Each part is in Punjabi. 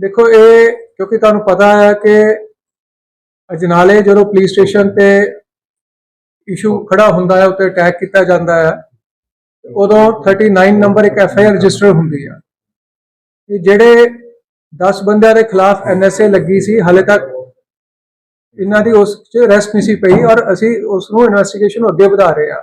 ਦੇਖੋ, ਇਹ ਕਿਉਂਕਿ ਤੁਹਾਨੂੰ ਪਤਾ ਹੈ ਕਿ ਅਜਨਾਲੇ ਜਦੋਂ ਪੁਲਿਸ ਸਟੇਸ਼ਨ ਤੇ ਇਸ਼ੂ ਖੜਾ ਹੁੰਦਾ ਹੈ, ਉੱਤੇ ਅਟੈਕ ਕੀਤਾ ਜਾਂਦਾ ਹੈ, ਉਦੋਂ 39 ਨੰਬਰ ਇੱਕ ਐਫ ਆਈ ਆਰ ਰਜਿਸਟਰ ਹੁੰਦੀ ਆ। ਕਿ ਜਿਹੜੇ 10 ਬੰਦਿਆਂ ਦੇ ਖਿਲਾਫ ਐਨ ਐਸ ਏ ਲੱਗੀ ਸੀ, ਹਾਲੇ ਤੱਕ ਇਹਨਾਂ ਦੀ ਉਸ 'ਚ ਰੈਸਟ ਨਹੀਂ ਸੀ ਪਈ ਔਰ ਅਸੀਂ ਉਸ ਨੂੰ ਇਨਵੈਸਟੀਗੇਸ਼ਨ ਅੱਗੇ ਵਧਾ ਰਹੇ ਹਾਂ।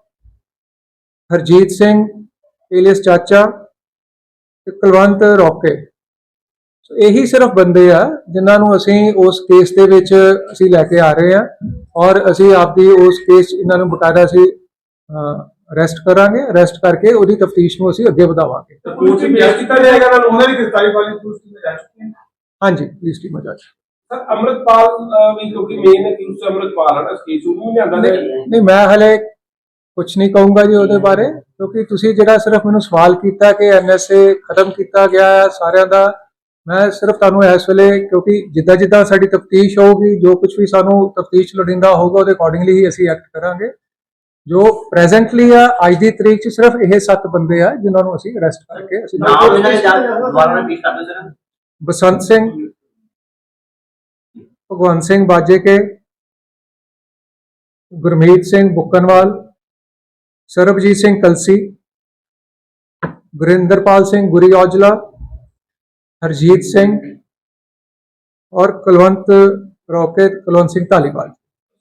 ਹਰਜੀਤ ਸਿੰਘ ਏਲੀਸ ਚਾਚਾ ਤੇ ਕੁਲਵੰਤ ਰੋਕੇ ਸੋ ਇਹੀ ਸਿਰਫ ਬੰਦੇ ਆ ਜਿਨ੍ਹਾਂ ਨੂੰ ਅਸੀਂ ਉਸ ਕੇਸ ਦੇ ਵਿੱਚ ਅਸੀਂ ਲੈ ਕੇ ਆ ਰਹੇ ਆ ਔਰ ਅਸੀਂ ਆਪਦੀ ਉਸ ਕੇਸ ਇਹਨਾਂ ਨੂੰ ਬਕਾਇਦਾ ਅਸੀਂ ਅਰੈਸਟ ਕਰਾਂਗੇ। ਅਰੈਸਟ ਕਰਕੇ ਉਹਦੀ ਤਫਤੀਸ਼ ਨੂੰ ਅਸੀਂ ਅੱਗੇ ਵਧਾਵਾਂਗੇ। ਕੋਰਟ ਚ ਪੇਸ਼ ਕੀਤਾ ਜਾਏਗਾ ਨਾਲ ਉਹਨਾਂ ਦੀ ਗ੍ਰਿਫਤਾਰੀ ਵਾਲੀ ਪੁਲਿਸ ਟੀਮ ਜਾ ਚੁੱਕੀ ਹੈ ਹਾਂਜੀ ਪੁਲਿਸ ਟੀਮ ਜਾ ਚੁੱਕੀ। ਸਰ ਅਮਰਤਪਾਲ ਵੀ ਕਿਉਂਕਿ ਮੇਨ ਅਕਿਊਜ਼ ਅਮਰਤਪਾਲ ਹੈ ਨਾ ਕੇਸ ਉਹ ਲਿਆਂਦਾ ਨਹੀਂ ਜਾਏ ਨਹੀਂ, ਮੈਂ ਹਲੇ ਕੁਝ ਨਹੀਂ ਕਹੂੰਗਾ ਜੀ ਉਹਦੇ ਬਾਰੇ ਕਿਉਂਕਿ ਤੁਸੀਂ ਜਿਹੜਾ ਸਿਰਫ ਮੈਨੂੰ ਸਵਾਲ ਕੀਤਾ ਕਿ ਐਨਐਸਏ ਖਤਮ ਕੀਤਾ ਗਿਆ ਹੈ ਸਾਰਿਆਂ ਦਾ ਮੈਂ ਸਿਰਫ ਤੁਹਾਨੂੰ ਇਸ ਵੇਲੇ ਕਿਉਂਕਿ ਜਿੱਦਾਂ ਜਿੱਦਾਂ ਸਾਡੀ ਤਫਤੀਸ਼ ਹੋਊਗੀ ਜੋ ਕੁਝ ਵੀ ਸਾਨੂੰ ਤਫਤੀਸ਼ ਲੋੜੀਂਦਾ ਹੋਊਗਾ ਉਹਦੇ ਅਕੋਰਡਿੰਗਲੀ ਹੀ ਅਸੀਂ ਐਕਟ ਕਰਾਂਗੇ। ਜੋ ਪ੍ਰੈਜ਼ੈਂਟਲੀ ਆ ਅੱਜ ਦੀ ਤਰੀਕ 'ਚ ਸਿਰਫ ਇਹ ਸੱਤ ਬੰਦੇ ਆ ਜਿਨ੍ਹਾਂ ਨੂੰ ਅਸੀਂ ਅਰੈਸਟ ਕਰਕੇ ਅਸੀਂ ਨਾਮ ਇਹਨਾਂ ਦੇ ਦੁਬਾਰਾ ਸਰ? ਬਸੰਤ ਸਿੰਘ ਭਗਵੰਤ ਸਿੰਘ ਬਾਜੇਕੇ ਗੁਰਮੀਤ ਸਿੰਘ ਬੁੱਕਨਵਾਲ ਸਰਬਜੀਤ ਸਿੰਘ ਕਲਸੀ ਗੁਰਿੰਦਰਪਾਲ ਸਿੰਘ ਗੁਰੀ ਔਜਲਾ ਹਰਜੀਤ ਸਿੰਘ ਔਰ ਕੁਲਵੰਤ ਰੋਕੇਤ ਕੁਲਵੰਤ ਸਿੰਘ ਧਾਲੀਵਾਲ।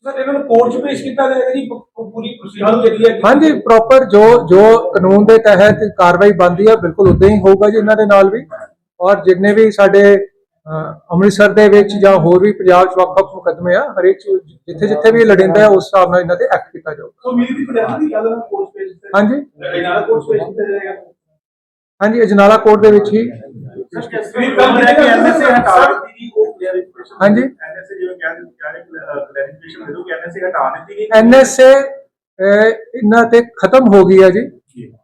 ਸਰ ਇਹਨਾਂ ਨੂੰ ਕੋਰਟ ਚ ਪੇਸ਼ ਕੀਤਾ ਜਾਏਗਾ ਜੀ ਪ- ਪੂਰੀ ਪ੍ਰੋਸੀਜਰ ਜਿਹੜੀ ਹੈ। ਹਾਂਜੀ ਪ੍ਰੋਪਰ ਜੋ ਜੋ ਕਾਨੂੰਨ ਦੇ ਤਹਿਤ ਕਾਰਵਾਈ ਬਣਦੀ ਹੈ ਬਿਲਕੁਲ ਉਦਾਂ ਹੀ ਹੋਊਗਾ ਜੀ ਇਹਨਾਂ ਦੇ ਨਾਲ ਵੀ। ਔਰ ਜਿੰਨੇ ਵੀ ਸਾਡੇ ਅੰਮ੍ਰਿਤਸਰ ਦੇ ਵਿੱਚ ਜਾਂ ਹੋਰ ਵੀ ਪੰਜਾਬ ਚ ਵੱਖ-ਵੱਖ ਮੁਕੱਦਮੇ ਆ ਹਰੇਕ ਚ ਜਿੱਥੇ ਜਿੱਥੇ ਵੀ ਲੜਿੰਦਾ ਹੈ ਉਸ ਹਿਸਾਬ ਨਾਲ ਇਹਨਾਂ ਤੇ ਐਕਟ ਕੀਤਾ ਜਾਊਗਾ। ਸੋ ਮੀਰ ਦੀ ਪ੍ਰੈਸ ਦੀ ਗੱਲ ਨਾਲ ਕੋਰਟ ਪੇਸ਼ ਕੀਤਾ ਹਾਂਜੀ। ਕੋਰਟ ਜਾਏਗਾ ਹਾਂਜੀ ਅਜਨਾਲਾ ਕੋਰਟ ਦੇ ਵਿੱਚ ਹੀ। ਹਾਂਜੀ। ਐਨਐਸਏ ਜਿਵੇਂ ਕਹਿ ਦਿੱਤੀ ਕਲੀਅਰਿਫਿਕੇਸ਼ਨ ਦੇ ਦੋ ਕਿ ਐਨਐਸਏ ਹਟਾ ਦਿੱਤੀ ਗਈ। ਐਨਐਸਏ ਇਹਨਾਂ ਤੇ ਖਤਮ ਹੋ ਗਈ ਹੈ ਜੀ।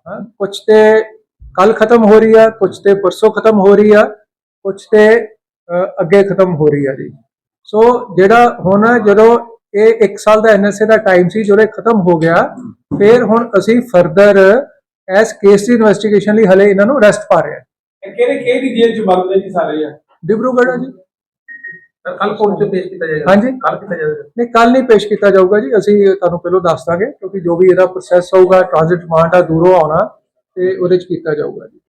ਹਾਂ ਕੁਝ ਤੇ ਕੱਲ ਖਤਮ ਹੋ ਰਹੀ ਆ ਕੁਝ ਤੇ ਪਰਸੋਂ ਖਤਮ ਹੋ ਰਹੀ ਆ ਕੁਝ ਤੇ ਅੱਗੇ ਖਤਮ ਹੋ ਰਹੀ ਆ ਜੀ। ਸੋ ਜਿਹੜਾ ਹੁਣ ਜਦੋਂ ਇਹ 1 ਸਾਲ ਦਾ ਐਨਐਸਏ ਦਾ ਟਾਈਮ ਸੀ ਜਦੋਂ ਇਹ ਖਤਮ ਹੋ ਗਿਆ ਫਿਰ ਹੁਣ ਅਸੀਂ ਫਰਦਰ ਐਸ ਕੇਸ ਦੀ ਇਨਵੈਸਟੀਗੇਸ਼ਨ ਲਈ ਹਲੇ ਇਹਨਾਂ ਨੂੰ ਅਰੈਸਟ ਪਾ ਰਹੇ ਹਾਂ। ਕਿਹੜੇ ਕਿਹੜੀ ਜੇਲ੍ਹ ਚ ਬੰਦ ਜੀ ਸਾਰੇ ਆ? ਡਿਬਰੂਗੜ੍ਹ ਜੀ। ਕੱਲ ਕੋਰਟ ਚ ਪੇਸ਼ ਕੀਤਾ ਜਾਏਗਾ। ਹਾਂਜੀ। ਕੱਲ ਕੀਤਾ ਜਾਏਗਾ। ਨਹੀਂ ਕੱਲ ਨਹੀਂ ਪੇਸ਼ ਕੀਤਾ ਜਾਊਗਾ ਜੀ। ਅਸੀਂ ਤੁਹਾਨੂੰ ਪਹਿਲਾਂ ਦੱਸ ਦਾਂਗੇ ਕਿਉਂਕਿ ਜੋ ਵੀ ਇਹਦਾ ਪ੍ਰੋਸੈਸ ਹੋਊਗਾ ਟ੍ਰਾਂਜ਼ਿਟ ਰਿਮਾਂਡ ਆ ਦੂਰੋਂ ਆਉਣਾ ਤੇ ਉਹਦੇ ਚ ਕੀਤਾ ਜਾਊਗਾ ਜੀ।